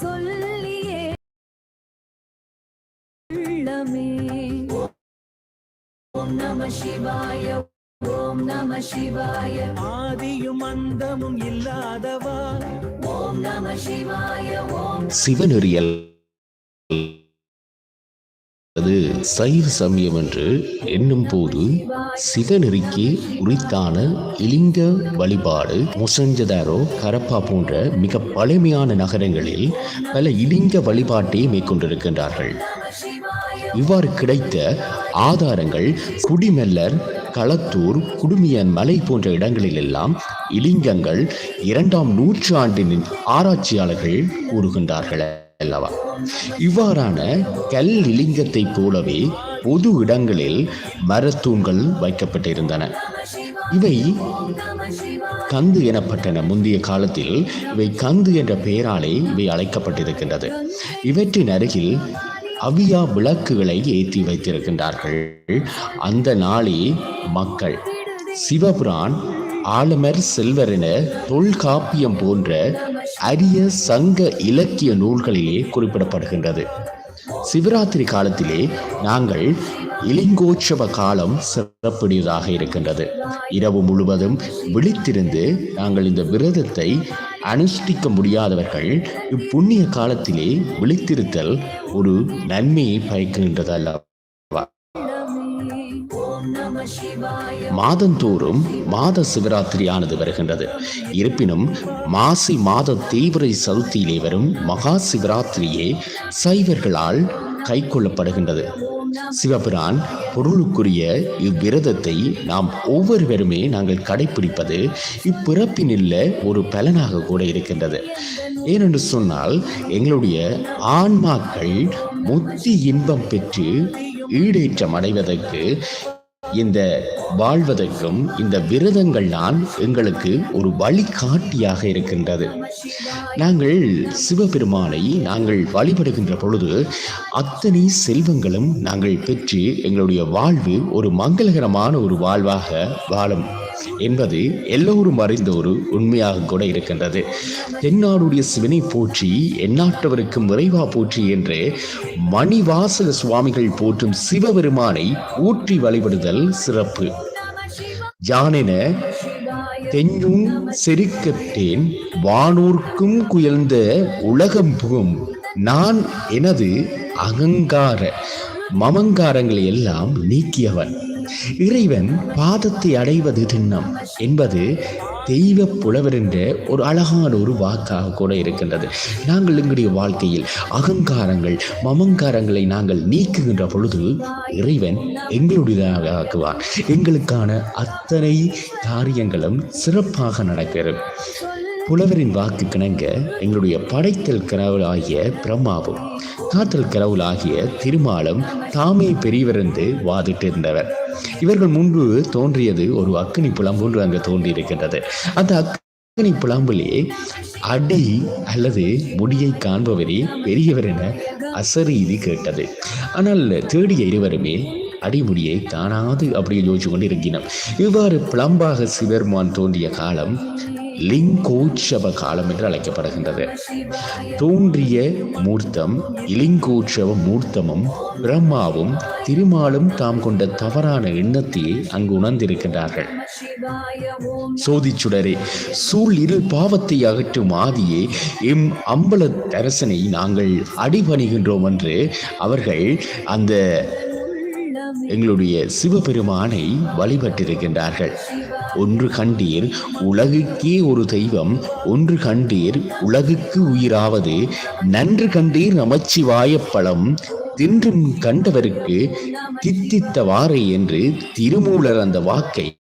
சொல்லியே உள்ளமே. ஓம் நம சிவாய ஓம் நம சிவாய. ஆதியும் அந்தமும் இல்லாதவா? ஓம் நம சிவாய ஓம் சிவநெறியல் அது சைவ சமயம் என்று எண்ணும் போது சிவநெறிக்கு உரித்தான இலிங்க வழிபாடு முசஞ்சதாரோ கரப்பா போன்ற மிக பழமையான நகரங்களில் பல இலிங்க வழிபாட்டை மேற்கொண்டிருக்கின்றார்கள். இவ்வாறு கிடைத்த ஆதாரங்கள் குடிமெல்லர் களத்தூர் குடுமியன் மலை போன்ற இடங்களிலெல்லாம் இலிங்கங்கள் இரண்டாம் நூற்றாண்டின் ஆராய்ச்சியாளர்கள் கூறுகின்றார்கள் அல்லவா? இவ்வாறான கல் இலிங்கத்தைப் போலவே பொது இடங்களில் மரத்தூண்கள் வைக்கப்பட்டிருந்தன. இவை கந்து எனப்பட்டன. முந்தைய காலத்தில் இவை கந்து என்ற பெயராலே இவை அழைக்கப்பட்டிருக்கின்றது. இவற்றின் அருகில் அவியா விளக்குகளை ஏற்றி வைத்திருக்கின்றார்கள். அந்த நாளே மக்கள் சிவபுரான் ஆளுமர் செல்வர் என தொல்காப்பியம் போன்ற அரிய சங்க இலக்கிய நூல்களிலே குறிப்பிடப்படுகின்றது. சிவராத்திரி காலத்திலே நாங்கள் இலிங்கோற்சவ காலம் சிறப்புடையதாக இருக்கின்றது. இரவு முழுவதும் விழித்திருந்து நாங்கள் இந்த விரதத்தை அனுஷ்டிக்க முடியாதவர்கள் இப்புண்ணிய காலத்திலே விழித்திருத்தல் ஒரு நன்மையை பயக்கின்றது அல்லவா மாதந்தோறும் மாத சிவராத்திரியானது வருகின்றது. இருப்பினும் மாசி மாத தீவிரை சதுர்த்தியிலே வரும் மகா சிவராத்திரியே சைவர்களால் கைக்கொள்ளப்படுகின்றது. சிவபிரான் பொருளுக்குரிய இவ்விரதத்தை நாம் ஒவ்வொருவருமே நாங்கள் கடைபிடிப்பது இப்பிறப்பினில்ல ஒரு பலனாக கூட இருக்கின்றது. ஏனென்று சொன்னால் எங்களுடைய ஆன்மாக்கள் முத்தி இன்பம் பெற்று ஈடேற்றம் அடைவதற்கு இந்த வாழ்வதற்கும் இந்த விரதங்கள் தான் எங்களுக்கு ஒரு வழிகாட்டியாக இருக்கின்றது. நாங்கள் சிவபெருமானை நாங்கள் வழிபடுகின்ற பொழுது அத்தனை செல்வங்களும் நாங்கள் பெற்று எங்களுடைய வாழ்வு ஒரு மங்களகரமான ஒரு வாழ்வாக வாழும் என்பது எல்லோரும் அறிந்த ஒரு உண்மையாக கூட இருக்கின்றது. தென்னாடுடைய சிவனை போற்றி எந்நாட்டவருக்கும் விரைவா போற்றி என்று மணிவாசக சுவாமிகள் போற்றும் சிவபெருமானை ஊற்றி வழிபடுதல் சிறப்பு. யானென தெஞ்சும் செருக்கட்டேன் வானூர்க்கும் குயர்ந்த உலகம் புகும் நான் எனது அகங்கார மமங்காரங்களை எல்லாம் நீக்கியவன். இறைவன் பாதத்தை அடைவது திண்ணம் என்பது தெய்வ புலவர் என்ற ஒரு அழகான ஒரு வாக்காக கூட இருக்கின்றது. நாங்கள் எங்களுடைய வாழ்க்கையில் அகங்காரங்கள் மமங்காரங்களை நாங்கள் நீக்குகின்ற பொழுது இறைவன் எங்களுடையதாக ஆக்குவார். எங்களுக்கான அத்தனை காரியங்களும் சிறப்பாக நடக்கிறது. புலவரின் வாக்கு கிணங்க எங்களுடைய படைத்தல் கடவுளாகிய பிரம்மாவும் காத்தல் கடவுளாகிய திருமாலும் தாமே பெரியவரென்று வாதிட்டிருந்தவர். இவர்கள் முன்பு தோன்றியது ஒரு அக்னி புலம் ஒன்று அங்கு தோன்றியிருக்கின்றது. அந்த அக்னி புலம்பிலே அடி அல்லது முடியை காண்பவரே பெரியவர் என அசரீதி கேட்டது. ஆனால் தேடிய இருவருமே அடிமுடியை காணாது அப்படியே யோசிச்சு கொண்டு இருக்கினோம் இவ்வாறு பிளம்பாக சிவெருமான் தோன்றிய காலம் லிங்கோற்சவ காலம் என்று அழைக்கப்படுகின்றது. தோன்றிய மூர்த்தம் இலிங்கோற்சவ மூர்த்தமும் பிரம்மாவும் திருமாலும் தாம் கொண்ட தவறான எண்ணத்தையே அங்கு உணர்ந்திருக்கின்றார்கள். சோதிச்சுடரே சூழ் இரு பாவத்தை அகற்றும் ஆதியே இம் அம்பல அரசனை நாங்கள் அடிபணிகின்றோம் என்று அவர்கள் அந்த எங்களுடைய சிவபெருமானை வழிபட்டிருக்கின்றார்கள். ஒன்று கண்டீர் உலகுக்கே ஒரு தெய்வம் ஒன்று கண்டீர் உலகுக்கு உயிராவது. நன்று கண்டீர் நமச்சிவாய பழம் தின்றும் கண்டவருக்கு தித்தித்த வாரை என்று திருமூலர் அந்த வாக்கை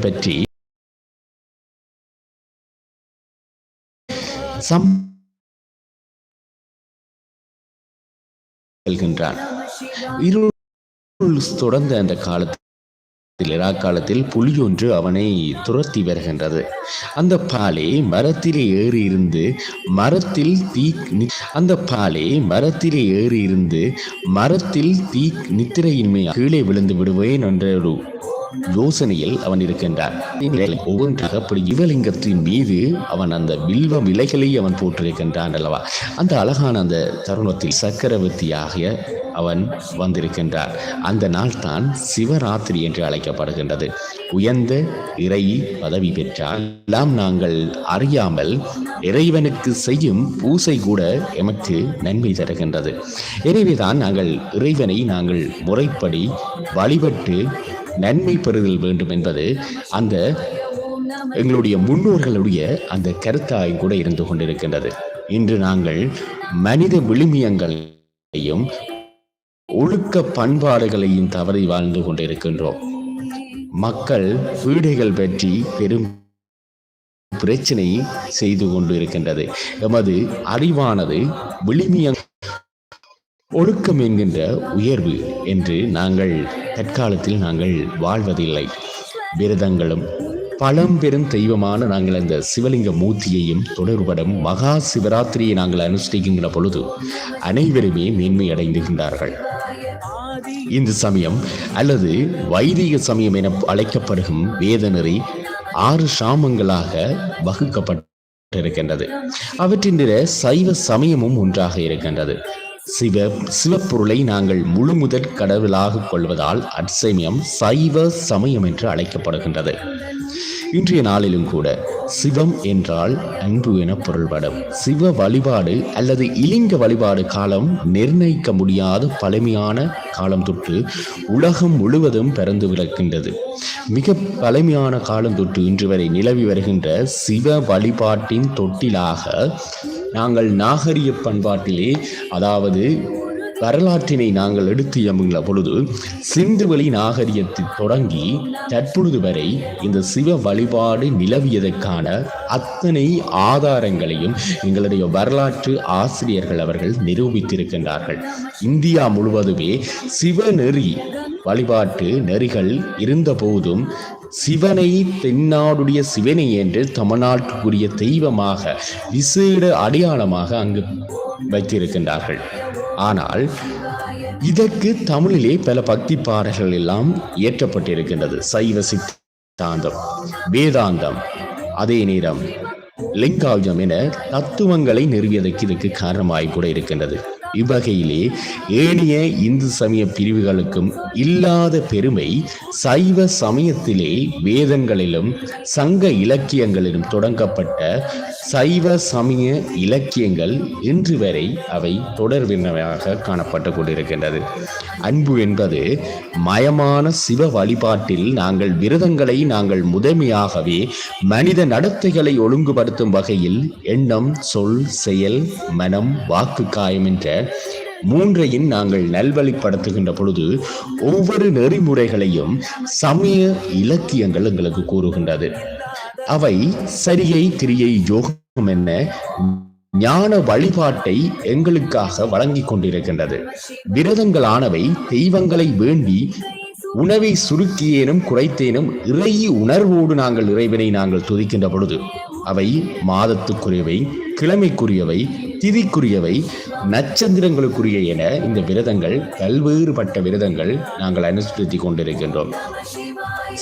பற்றி செல்கின்றான். இருள் தொடர்ந்த அந்த காலத்தில் காலத்தில் புலியொன்று அவனை துரத்தி வருகின்றது. அந்த பாலே மரத்திலே ஏறி இருந்து மரத்தில் தீ அந்த பாலே மரத்திலே ஏறி இருந்து மரத்தில் தீ நித்திரையின்மை கீழே விழுந்து விடுவேன் என்ற ஒரு யோசனையில் அவன் இருக்கின்றான். ஒவ்வொன்றாக அப்படி யுவலிங்கத்தின் மீது அவன் அந்த வில்வ விலைகளை அவன் போட்டிருக்கின்றான் அல்லவா? அந்த அழகான அந்த தருணத்தில் சக்கரவர்த்தியாகிய அவன் வந்திருக்கின்றார் அந்த நாள் தான் சிவராத்திரி என்று அழைக்கப்படுகின்றது. உயர்ந்த இறை பதவி பெற்றால் எல்லாம் நாங்கள் அறியாமல் இறைவனுக்கு செய்யும் பூசை கூட எமக்கு நன்மை தருகின்றது. எனவேதான் நாங்கள் இறைவனை நாங்கள் முறைப்படி வழிபட்டு நன்மை பெறுதல் வேண்டும் என்பது அந்த எங்களுடைய முன்னோர்களுடைய அந்த கருத்தாய் கூட இருந்து கொண்டிருக்கின்றது. இன்று நாங்கள் மனித விழுமியங்களையும் ஒழுக்க பண்பாடுகளையும் தவறி வாழ்ந்து கொண்டிருக்கின்றோம். மக்கள் வீடுகள் பற்றி பெரும் பிரச்சனை செய்து கொண்டு இருக்கின்றது எமது அறிவானது விழுமிய ஒழுக்கம் என்கின்ற உயர்வு என்று நாங்கள் தற்காலத்தில் நாங்கள் வாழ்வதில்லை. விரதங்களும் பழம்பெரும் தெய்வமான நாங்கள் அந்த சிவலிங்க மூர்த்தியையும் தொடர்படும் மகா சிவராத்திரியை நாங்கள் அனுஷ்டிக்கின்ற பொழுது அனைவருமே மேன்மை அடைந்துகின்றார்கள் இந்து சமயம் அல்லது வைதிக சமயம் என அழைக்கப்படுகும் வேதநெறி ஆறு சாமங்களாக வகுக்கப்பட்டிருக்கின்றது. அவற்றின் சைவ சமயமும் ஒன்றாக இருக்கின்றது. சிவ சிவப்பொருளை நாங்கள் முழுமுதற் கடவுளாக கொள்வதால் அச்சமயம் சைவ சமயம் என்று அழைக்கப்படுகின்றது. இன்றைய நாளிலும் கூட சிவம் என்றால் அன்பு என பொருள்படும். சிவ வழிபாடு அல்லது இலிங்க வழிபாடு காலம் நிர்ணயிக்க முடியாத பழமையான காலம் தொற்று உலகம் முழுவதும் பிறந்து விளக்கின்றது. மிக பழமையான காலம் தொற்று இன்று வரை நிலவி வருகின்ற சிவ வழிபாட்டின் தொட்டிலாக நாங்கள் நாகரிக பண்பாட்டிலே அதாவது வரலாற்றினை நாங்கள் எடுத்து எம்புகிற பொழுது சிந்துவெளி நாகரிகத்தில் தொடங்கி தற்பொழுது வரை இந்த சிவ வழிபாடு நிலவியதற்கான அத்தனை ஆதாரங்களையும் எங்களுடைய வரலாற்று ஆசிரியர்கள் அவர்கள் நிரூபித்திருக்கின்றார்கள். இந்தியா முழுவதுமே சிவநெறி வழிபாட்டு நெறிகள் இருந்தபோதும் சிவனை தென்னாடுடைய சிவனை என்று தமிழ்நாட்டுக்குரிய தெய்வமாக விசேட அடையாளமாக அங்கு வைத்திருக்கின்றார்கள். ஆனால் இதற்கு தமிழிலே பல பக்தி பாடல்கள் எல்லாம் இயற்றப்பட்டிருக்கின்றது. சைவ சித்தாந்தம் வேதாந்தம் அதே நேரம் லிங்காயுதம் என தத்துவங்களை நிறுவியதற்கு இதற்கு காரணமாய் கூட இருக்கின்றது. இவ்வகையிலே ஏனைய இந்து சமய பிரிவுகளுக்கும் இல்லாத பெருமை சைவ சமயத்திலே வேதங்களிலும் சங்க இலக்கியங்களிலும் தொடங்கப்பட்ட சைவ சமய இலக்கியங்கள் இன்று வரை அவை தொடர்பினவையாக காணப்பட்டு கொண்டிருக்கின்றது. அன்பு என்பது மயமான சிவ வழிபாட்டில் நாங்கள் விரதங்களை நாங்கள் முதன்மையாகவே மனித நடத்தைகளை ஒழுங்குபடுத்தும் வகையில் எண்ணம் சொல் செயல் மனம் வாக்கு காயம் என்ற மூன்றையும் நாங்கள் நல்வழிப்படுத்துகின்ற பொழுது ஒவ்வொரு நெறிமுறைகளையும் சமய இலக்கியங்கள் எங்களுக்கு கூறுகின்றது. அவை சரியை கிரியை யோகம் என்ன ஞான வழிபாட்டை எங்களுக்காக வழங்கிக் கொண்டிருக்கின்றது. விரதங்களானவை தெய்வங்களை வேண்டி உணவை சுருக்கியேனும் குறைத்தேனும் இறை உணர்வோடு நாங்கள் இறைவனை நாங்கள் துதிக்கின்ற பொழுது அவை மாதத்துக்குரியவை கிழமைக்குரியவை திதிக்குரியவை நட்சத்திரங்களுக்குரிய என இந்த விரதங்கள் பல்வேறுபட்ட விரதங்கள் நாங்கள் அனுஷ்டித்துக் கொண்டிருக்கின்றோம்.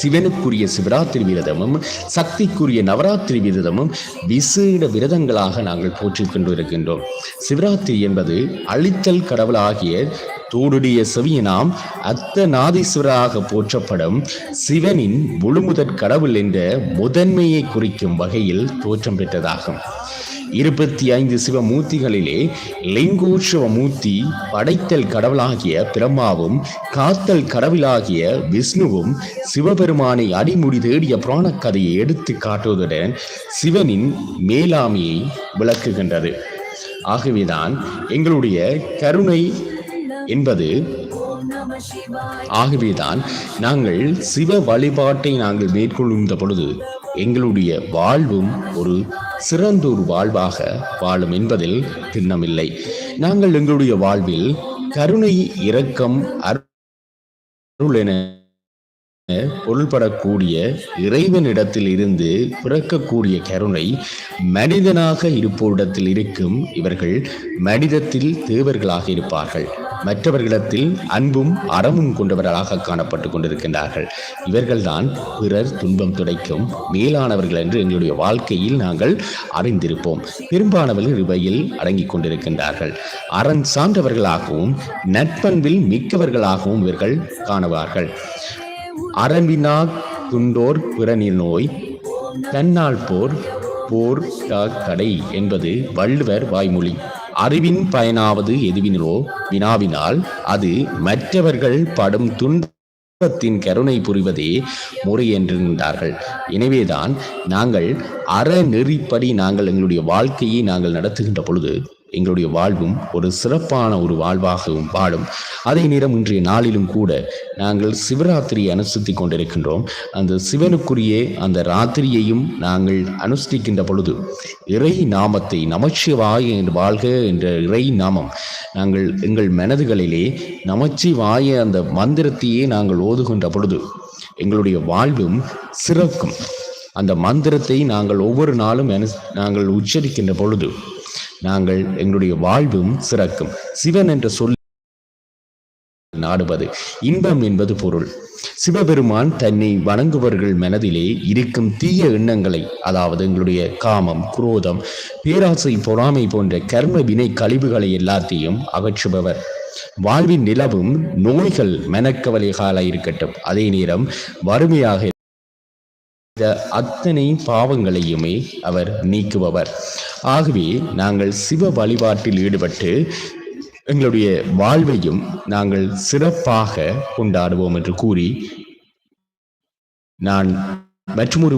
சிவனுக்குரிய சிவராத்திரி விரதமும் சக்திக்குரிய நவராத்திரி விரதமும் விசேட விரதங்களாக நாங்கள் போற்றிக் கொண்டிருக்கின்றோம் சிவராத்திரி என்பது அழித்தல் கடவுளாகிய தோடுடைய செவியனாம் அத்தநாதீஸ்வராக போற்றப்படும் சிவனின் முழுமுதற் கடவுள் என்ற முதன்மையை குறிக்கும் வகையில் தோற்றம் பெற்றதாகும். இருபத்தி ஐந்து சிவமூர்த்திகளிலே லிங்கோற்சவ மூர்த்தி படைத்தல் கடவுளாகிய பிரம்மாவும் காத்தல் கடவுளாகிய விஷ்ணுவும் சிவபெருமானை அடிமுடி தேடிய புராணக் கதையை எடுத்து காட்டுவதுடன் சிவனின் மேலாமையை விளக்குகின்றது. ஆகவேதான் எங்களுடைய கருணை என்பது ஆகவேதான் நாங்கள் சிவ வழிபாட்டை நாங்கள் மேற்கொள்கின்ற பொழுது எங்களுடைய வாழ்வும் ஒரு சிறந்தொரு வாழ்வாக வாழும் என்பதில் திண்ணமில்லை. நாங்கள் எங்களுடைய வாழ்வில் கருணை இரக்கம் அருள் என பொருள்படக்கூடிய இறைவனிடத்தில் இருந்து பிறக்கக்கூடிய கருணை மனிதனாக இருப்போரிடத்தில் இருக்கும் இவர்கள் மனிதத்தில் தேவர்களாக இருப்பார்கள். மற்றவர்களிடத்தில் அன்பும் அறமும் கொண்டவர்களாக காணப்பட்டு கொண்டிருக்கின்றார்கள். இவர்கள்தான் பிறர் துன்பம் துடைக்கும் மேலானவர்கள் என்று எங்களுடைய வாழ்க்கையில் நாங்கள் அறிந்திருப்போம். பெரும்பாலானவர்கள் இவையில் அடங்கிக் கொண்டிருக்கின்றார்கள். அரண் சார்ந்தவர்களாகவும் நட்பண்பில் மிக்கவர்களாகவும் இவர்கள் காணுவார்கள். அரண்வினா துண்டோர் பிறனின் நோய் தன்னால் போர் போர் கடை என்பது வள்ளுவர் வாய்மொழி. அறிவின் பயனாவது எதுவினோ வினாவினால் அது மற்றவர்கள் படும் துன்பத்தின் கருணை புரிவதே முறை என்றிருந்தார்கள். எனவேதான் நாங்கள் அறநெறிப்படி நாங்கள் எங்களுடைய வாழ்க்கையை நாங்கள் நடத்துகின்ற பொழுது எங்களுடைய வாழ்வும் ஒரு சிறப்பான ஒரு வாழ்வாகவும் வாழும். அதே நேரம் இன்றைய நாளிலும் கூட நாங்கள் சிவராத்திரியை அனுசரித்து கொண்டிருக்கின்றோம். அந்த சிவனுக்குரிய அந்த ராத்திரியையும் நாங்கள் அனுஷ்டிக்கின்ற பொழுது இறை நாமத்தை நமச்சிவாய என்று வாழ்க என்ற இறை நாமம் நாங்கள் எங்கள் மனதுகளிலே நமச்சிவாய அந்த மந்திரத்தையே நாங்கள் ஓதுகின்ற பொழுது எங்களுடைய வாழ்வும் சிறக்கும். அந்த மந்திரத்தை நாங்கள் ஒவ்வொரு நாளும் நாங்கள் உச்சரிக்கின்ற பொழுது நாங்கள் எங்களுடைய வாழ்வும் சிறக்கும். சிவன் என்ற சொல் நாடுவது இன்பம் என்பது பொருள். சிவபெருமான் தன்னை வணங்குபவர்கள் மனதிலே இருக்கும் தீய எண்ணங்களை அதாவது எங்களுடைய காமம் குரோதம் பேராசை பொறாமை போன்ற கர்ம வினை கழிவுகளை எல்லாத்தையும் அகற்றுபவர். வாழ்வின் நிலவும் நோய்கள் மனக்கவலைகால இருக்கட்டும். அதே நேரம் வறுமையாக அத்தனை பாவங்களையுமே அவர் நீக்குபவர். ஆகவே நாங்கள் சிவ வழிபாட்டில் ஈடுபட்டு எங்களுடைய வாழ்வையும் நாங்கள் சிறப்பாக கொண்டாடுவோம் என்று கூறி நான் மற்றொரு